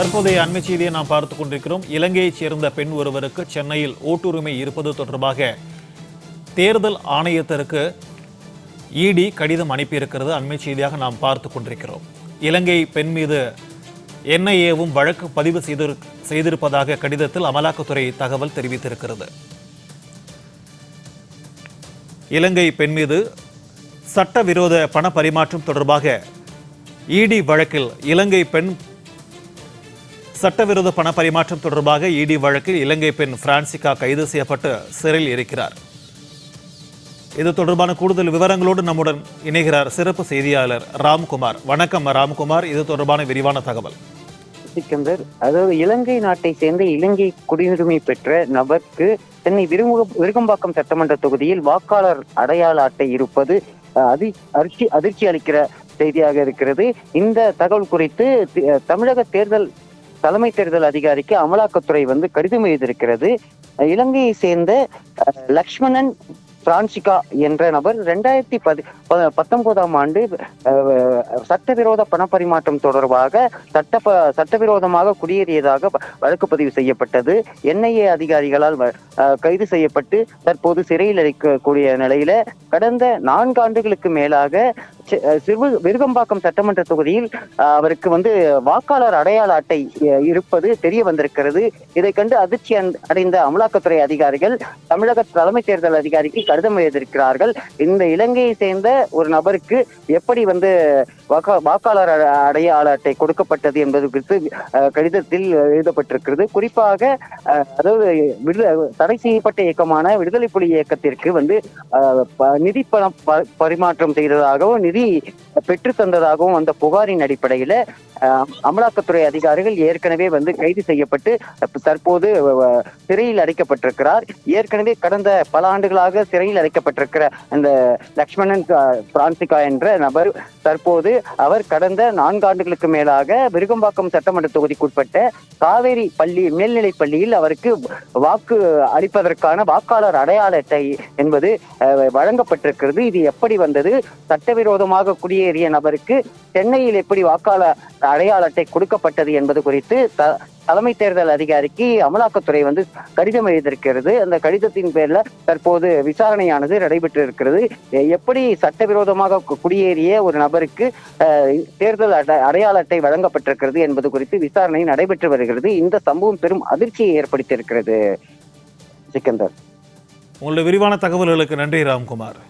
தற்போதைய அண்மை செய்தியை நாம் பார்த்துக் கொண்டிருக்கிறோம். இலங்கையைச் சேர்ந்த பெண் ஒருவருக்கு சென்னையில் ஓட்டுரிமை இருப்பது தொடர்பாக தேர்தல் ஆணையத்திற்கு இடி கடிதம் அனுப்பியிருக்கிறது. அண்மை செய்தியாக நாம் பார்த்து கொண்டிருக்கிறோம். இலங்கை பெண் மீது என்ஐஏவும் வழக்கு பதிவு செய்து செய்திருப்பதாக கடிதத்தில் அமலாக்கத்துறை தகவல் தெரிவித்திருக்கிறது. இலங்கை பெண் மீது சட்டவிரோத பண பரிமாற்றம் தொடர்பாக இடி வழக்கில் இலங்கை பெண் சட்டவிரோத பண பரிமாற்றம் தொடர்பாக இடி வழக்கில் இலங்கை பெண் பிரான்சிகா கைது செய்யப்பட்டு சிறையில் இருக்கிறார். இது தொடர்பான கூடுதல் விவரங்களோடு நம்முடன் இணைகிறார் சிறப்பு செய்தியாளர் ராம்குமார். வணக்கம் ராம்குமார். இது தொடர்பான விரிவான தகவல். சிக்கந்தர் அதாவது இலங்கை நாட்டை சேர்ந்த இலங்கை குடியுரிமை பெற்ற நபருக்கு சென்னை விருமுக விருகம்பாக்கம் சட்டமன்ற தொகுதியில் வாக்காளர் அடையாள அட்டை இருப்பது அஹ், அதி அதிர்ச்சி அதிர்ச்சி அளிக்கிற செய்தியாக இருக்கிறது. இந்த தகவல் குறித்து தமிழக தேர்தல் தலைமை தேர்தல் அதிகாரிக்கு அமலாக்கத்துறை வந்து கடிதம் எழுதியிருக்கிறது. அஹ், இலங்கையை சேர்ந்த அஹ், லக்ஷ்மணன் பிரான்சிகா என்ற நபர் ரெண்டாயிரத்தி பதி பத்தொன்பதாம் ஆண்டு அஹ், சட்டவிரோத பணப்பரிமாற்றம் தொடர்பாக சட்ட சட்டவிரோதமாக குடியேறியதாக வ- வழக்கு பதிவு செய்யப்பட்டது. என்ஐஏ அதிகாரிகளால் வ- அஹ், கைது செய்யப்பட்டு தற்போது சிறையில் அளிக்கக்கூடிய நிலையில கடந்த நான்கு ஆண்டுகளுக்கு மேலாக சிறு விருகம்பாக்கம் சட்டமன்ற தொகுதியில் அவருக்கு வந்து வாக்காளர் அடையாள அட்டை இருப்பது தெரிய வந்திருக்கிறது. இதை கண்டு அதிர்ச்சி அடைந்த- அமலாக்கத்துறை அதிகாரிகள் தமிழக தலைமை தேர்தல் அதிகாரிக்கு கடிதம் எழுதியிருக்கிறார்கள். இந்த இலங்கையை சேர்ந்த ஒரு நபருக்கு எப்படி வந்து வாக்கா வாக்காளர் அடையாள அட்டை கொடுக்கப்பட்டது என்பது குறித்து கடிதத்தில் எழுதப்பட்டிருக்கிறது. குறிப்பாக அதாவது தடை செய்யப்பட்ட இயக்கமான விடுதலை புலி இயக்கத்திற்கு வந்து ப- நிதி பணம் பரிமாற்றம் செய்ததாகவும் நிதி பெற்று தந்ததாகவும் அந்த புகாரின் அடிப்படையில அமலாக்கத்துறை அதிகாரிகள் ஏற்கனவே வந்து கைது செய்யப்பட்டு தற்போது சிறையில் அடைக்கப்பட்டிருக்கிறார். ஏற்கனவே கடந்த பல ஆண்டுகளாக சிறையில் அடைக்கப்பட்டிருக்கிற அந்த லக்ஷ்மணன் பிரான்சிகா என்ற நபர் தற்போது அவர் கடந்த நான்கு ஆண்டுகளுக்கு மேலாக விருகம்பாக்கம் சட்டமன்ற தொகுதிக்குட்பட்ட காவேரி பள்ளி மேல்நிலைப் பள்ளியில் அவருக்கு வாக்கு அளிப்பதற்கான வாக்காளர் அடையாள அட்டை என்பது வழங்கப்பட்டிருக்கிறது. இது எப்படி வந்தது? சட்டவிரோதமாக குடியேறிய நபருக்கு சென்னையில் எப்படி வாக்காளர் அடையாள அட்டை கொடுக்கப்பட்டது என்பது குறித்து த- தலைமை தேர்தல் அதிகாரிக்கு அமலாக்கத்துறை வந்து கடிதம் எழுதியிருக்கிறது. அந்த கடிதத்தின் பேர்ல தற்போது விசாரணையானது நடைபெற்று இருக்கிறது எப்படி சட்டவிரோதமாக குடியேறிய ஒரு நபருக்கு அஹ், தேர்தல் அடையாள அட்டை வழங்கப்பட்டிருக்கிறது என்பது குறித்து விசாரணை நடைபெற்று வருகிறது. இந்த சம்பவம் பெரும் அதிர்ச்சியை ஏற்படுத்தியிருக்கிறது. சிக்கந்தர். உங்களுடைய விரிவான தகவல்களுக்கு நன்றி ராம்குமார்.